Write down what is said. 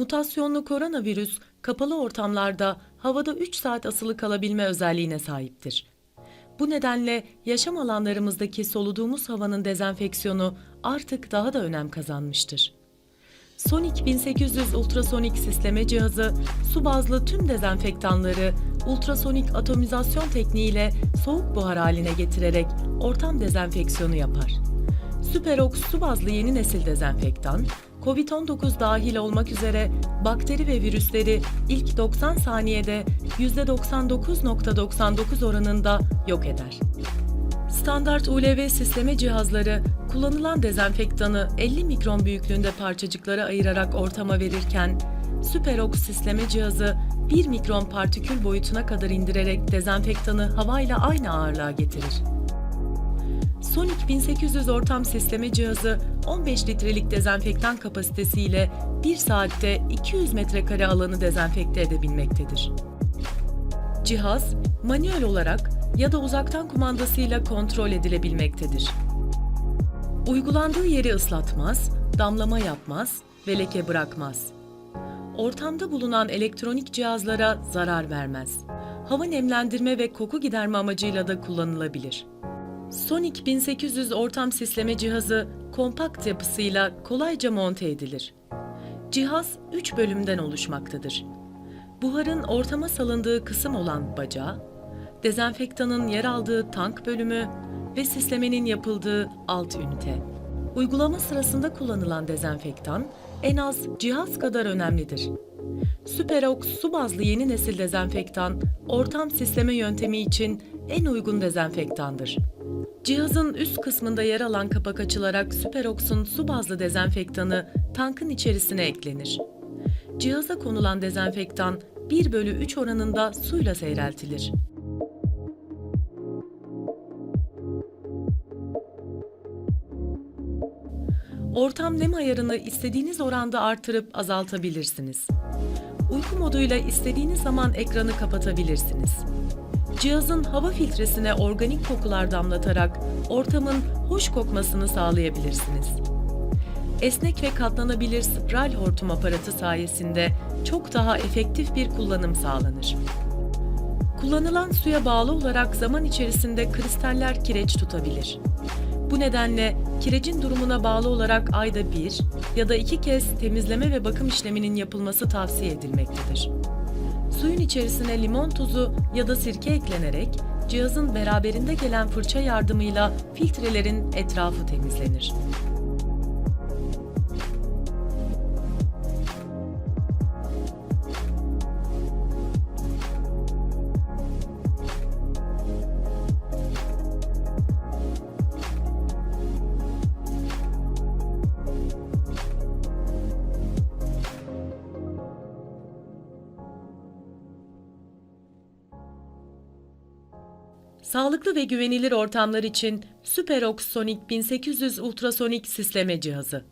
Mutasyonlu koronavirüs kapalı ortamlarda havada 3 saat asılı kalabilme özelliğine sahiptir. Bu nedenle yaşam alanlarımızdaki soluduğumuz havanın dezenfeksiyonu artık daha da önem kazanmıştır. Sonic 1800 ultrasonik sisleme cihazı su bazlı tüm dezenfektanları ultrasonik atomizasyon tekniğiyle soğuk buhar haline getirerek ortam dezenfeksiyonu yapar. Superox su bazlı yeni nesil dezenfektan, COVID-19 dahil olmak üzere bakteri ve virüsleri ilk 90 saniyede %99.99 oranında yok eder. Standart ULV sisleme cihazları kullanılan dezenfektanı 50 mikron büyüklüğünde parçacıklara ayırarak ortama verirken, Superox sisleme cihazı 1 mikron partikül boyutuna kadar indirerek dezenfektanı havayla aynı ağırlığa getirir. Sonic 1800 ortam sisleme cihazı 15 litrelik dezenfektan kapasitesiyle 1 saatte 200 metrekare alanı dezenfekte edebilmektedir. Cihaz manuel olarak ya da uzaktan kumandasıyla kontrol edilebilmektedir. Uygulandığı yeri ıslatmaz, damlama yapmaz ve leke bırakmaz. Ortamda bulunan elektronik cihazlara zarar vermez. Hava nemlendirme ve koku giderme amacıyla da kullanılabilir. Sonic 1800 ortam sisleme cihazı kompakt yapısıyla kolayca monte edilir. Cihaz 3 bölümden oluşmaktadır. Buharın ortama salındığı kısım olan bacağı, dezenfektanın yer aldığı tank bölümü ve sislemenin yapıldığı alt ünite. Uygulama sırasında kullanılan dezenfektan en az cihaz kadar önemlidir. Superox su bazlı yeni nesil dezenfektan, ortam sisleme yöntemi için en uygun dezenfektandır. Cihazın üst kısmında yer alan kapak açılarak Superox'un su bazlı dezenfektanı tankın içerisine eklenir. Cihaza konulan dezenfektan 1 bölü 3 oranında suyla seyreltilir. Ortam nem ayarını istediğiniz oranda artırıp azaltabilirsiniz. Uyku moduyla istediğiniz zaman ekranı kapatabilirsiniz. Cihazın hava filtresine organik kokular damlatarak ortamın hoş kokmasını sağlayabilirsiniz. Esnek ve katlanabilir spiral hortum aparatı sayesinde çok daha efektif bir kullanım sağlanır. Kullanılan suya bağlı olarak zaman içerisinde kristaller kireç tutabilir. Bu nedenle kirecin durumuna bağlı olarak ayda bir ya da iki kez temizleme ve bakım işleminin yapılması tavsiye edilmektedir. Suyun içerisine limon tuzu ya da sirke eklenerek cihazın beraberinde gelen fırça yardımıyla filtrelerin etrafı temizlenir. Sağlıklı ve güvenilir ortamlar için Superox Sonic 1800 ultrasonik sisleme cihazı.